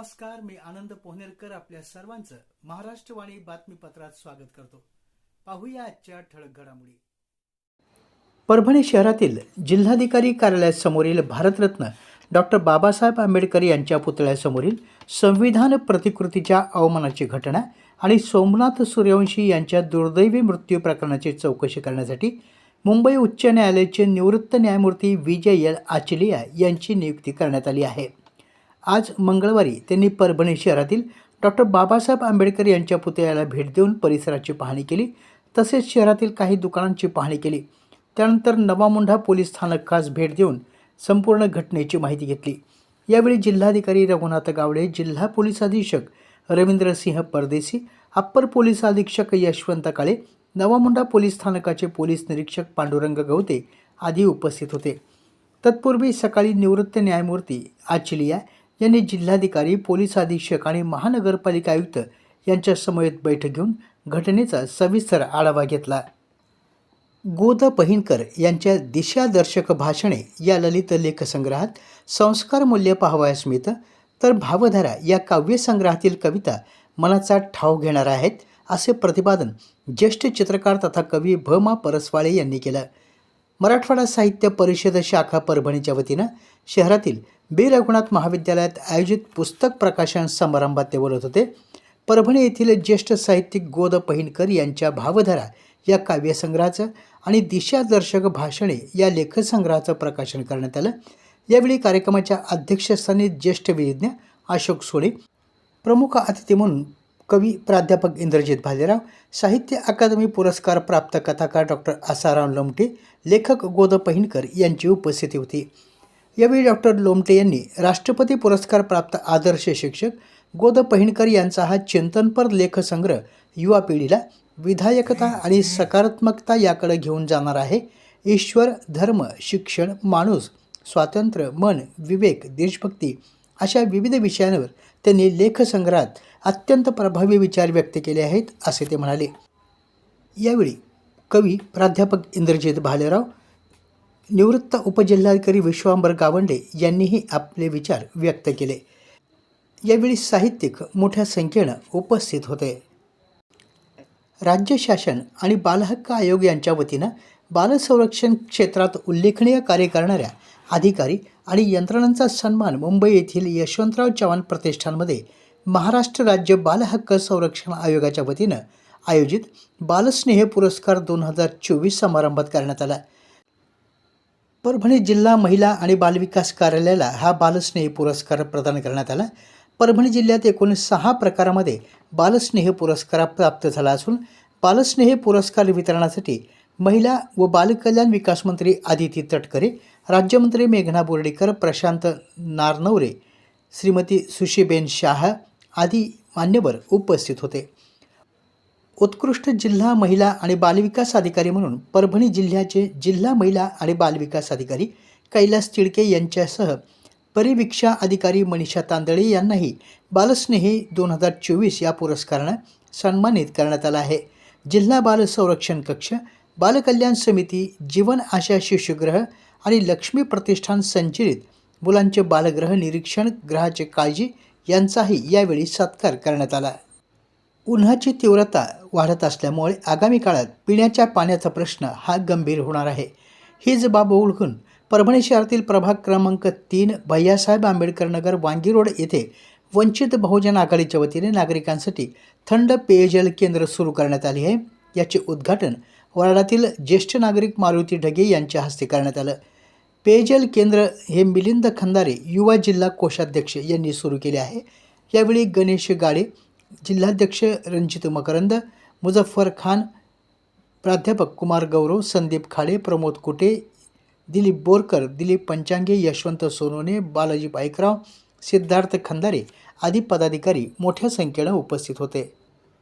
नमस्कार मी आनंद पोहनेरकर आपल्या सर्वांचं महाराष्ट्रवाणी बातमीपत्रात स्वागत करतो. पाहूया आजच्या ठळक घडामोडी. परभणी शहरातील जिल्हाधिकारी कार्यालयासमोरील भारतरत्न डॉक्टर बाबासाहेब आंबेडकर यांच्या पुतळ्यासमोरील संविधान प्रतिकृतीच्या अवमानाची घटना आणि सोमनाथ सूर्यवंशी यांच्या दुर्दैवी मृत्यू प्रकरणाची चौकशी करण्यासाठी मुंबई उच्च न्यायालयाचे निवृत्त न्यायमूर्ती विजय एल आचलिया यांची नियुक्ती करण्यात आली आहे. आज मंगळवारी त्यांनी परभणी शहरातील डॉक्टर बाबासाहेब आंबेडकर यांच्या पुतळ्याला भेट देऊन परिसराची पाहणी केली. तसेच शहरातील काही दुकानांची पाहणी केली. त्यानंतर नवामुंढा पोलीस स्थानकास भेट देऊन संपूर्ण घटनेची माहिती घेतली. यावेळी जिल्हाधिकारी रघुनाथ गावडे जिल्हा पोलीस अधीक्षक रवींद्रसिंह परदेसी अप्पर पोलीस अधीक्षक यशवंत काळे नवामुंडा पोलीस स्थानकाचे पोलीस निरीक्षक पांडुरंग गवते आदी उपस्थित होते. तत्पूर्वी सकाळी निवृत्त न्यायमूर्ती आचिलिया यांनी जिल्हाधिकारी पोलीस अधीक्षक आणि महानगरपालिका आयुक्त यांच्या समवेत बैठक घेऊन घटनेचा सविस्तर आढावा घेतला. गोद पहिनकर यांच्या दिशादर्शक भाषणे या ललित लेखसंग्रहात संस्कार मूल्य पाहावयास मिळतं. तर भावधारा या काव्यसंग्रहातील कविता मनाचा ठाव घेणार आहेत असे प्रतिपादन ज्येष्ठ चित्रकार तथा कवी भमा परसवाळे यांनी केलं. मराठवाडा साहित्य परिषद शाखा परभणीच्या वतीनं शहरातील बी. रघुनाथ महाविद्यालयात आयोजित पुस्तक प्रकाशन समारंभात ते बोलत होते. परभणी येथील ज्येष्ठ साहित्यिक गोद पहिनकर यांच्या भावधारा या काव्यसंग्रहाचं आणि दिशादर्शक भाषणे या लेखसंग्रहाचं प्रकाशन करण्यात आलं. यावेळी कार्यक्रमाच्या अध्यक्षस्थानी ज्येष्ठ विधिज्ञ अशोक सोळे प्रमुख अतिथी म्हणून कवी प्राध्यापक इंद्रजित भालेराव साहित्य अकादमी पुरस्कार प्राप्त कथाकार डॉक्टर आसाराम लोमटे लेखक गोद पहिनकर यांची उपस्थिती होती. यावेळी डॉक्टर लोमटे यांनी राष्ट्रपती पुरस्कार प्राप्त आदर्श शिक्षक गोद पहिणकर यांचा हा चिंतनपर लेखसंग्रह युवा पिढीला विधायकता आणि सकारात्मकता याकडे घेऊन जाणार आहे. ईश्वर धर्म शिक्षण माणूस स्वातंत्र्य मन विवेक देशभक्ती अशा विविध विषयांवर त्यांनी लेखसंग्रहात अत्यंत प्रभावी विचार व्यक्त केले आहेत असे ते म्हणाले. यावेळी कवी प्राध्यापक इंद्रजित भालेराव निवृत्त उपजिल्हाधिकारी विश्वांबर गावंडे यांनीही आपले विचार व्यक्त केले. यावेळी साहित्यिक मोठ्या संख्येनं उपस्थित होते. राज्य शासन आणि बालहक्क आयोग यांच्या वतीनं बालसंरक्षण क्षेत्रात उल्लेखनीय कार्य करणाऱ्या अधिकारी आणि यंत्रणांचा सन्मान मुंबई येथील यशवंतराव चव्हाण प्रतिष्ठानमध्ये महाराष्ट्र राज्य बालहक्क संरक्षण आयोगाच्या वतीनं आयोजित बालस्नेह पुरस्कार दोन हजार चोवीस समारंभात करण्यात आला. परभणी जिल्हा महिला आणि बालविकास कार्यालयाला हा बालस्नेह पुरस्कार प्रदान करण्यात आला. परभणी जिल्ह्यात एकूण सहा प्रकारामध्ये बालस्नेह पुरस्कार प्राप्त झाला असून बालस्नेह पुरस्कार वितरणासाठी महिला व बालकल्याण विकास मंत्री आदिती तटकरे राज्यमंत्री मेघना बोर्डीकर प्रशांत नारनवरे श्रीमती सुशीबेन शाह आदी मान्यवर उपस्थित होते. उत्कृष्ट जिल्हा महिला आणि बालविकास अधिकारी म्हणून परभणी जिल्ह्याचे जिल्हा महिला आणि बालविकास अधिकारी कैलास तिडके यांच्यासह परिवीक्षा अधिकारी मनीषा तांदळे यांनाही बालस्नेही दोन हजार चोवीस या पुरस्कारानं सन्मानित करण्यात आलं आहे. जिल्हा बाल संरक्षण कक्ष बालकल्याण समिती जीवन आशा शिशुग्रह आणि लक्ष्मी प्रतिष्ठान संचलित मुलांचे बालग्रह निरीक्षण ग्रहाचे काळजी यांचाही यावेळी सत्कार करण्यात आला. उन्हाची तीव्रता वाढत असल्यामुळे आगामी काळात पिण्याच्या पाण्याचा प्रश्न हा गंभीर होणार आहे. हीच बाब ओळखून परभणी शहरातील प्रभाग क्रमांक तीन भैयासाहेब आंबेडकर नगर वांगी रोड येथे वंचित बहुजन आघाडीच्या वतीने नागरिकांसाठी थंड पेयजल केंद्र सुरू करण्यात आले आहे. याचे उद्घाटन वराडातील ज्येष्ठ नागरिक मारुती ढगे यांच्या हस्ते करण्यात आलं. पेयजल केंद्र हे मिलिंद खंदारे युवा जिल्हा कोषाध्यक्ष यांनी सुरू केले आहे. यावेळी गणेश गाडे जिल्हाध्यक्ष रणजित मकरंद मुझफ्फर खान प्राध्यापक कुमार गौरव संदीप खाडे प्रमोद कुटे दिलीप बोरकर दिलीप पंचांगे यशवंत सोनोने बालाजी पाईकराव सिद्धार्थ खंदारे आदी पदाधिकारी मोठ्या संख्येनं उपस्थित होते.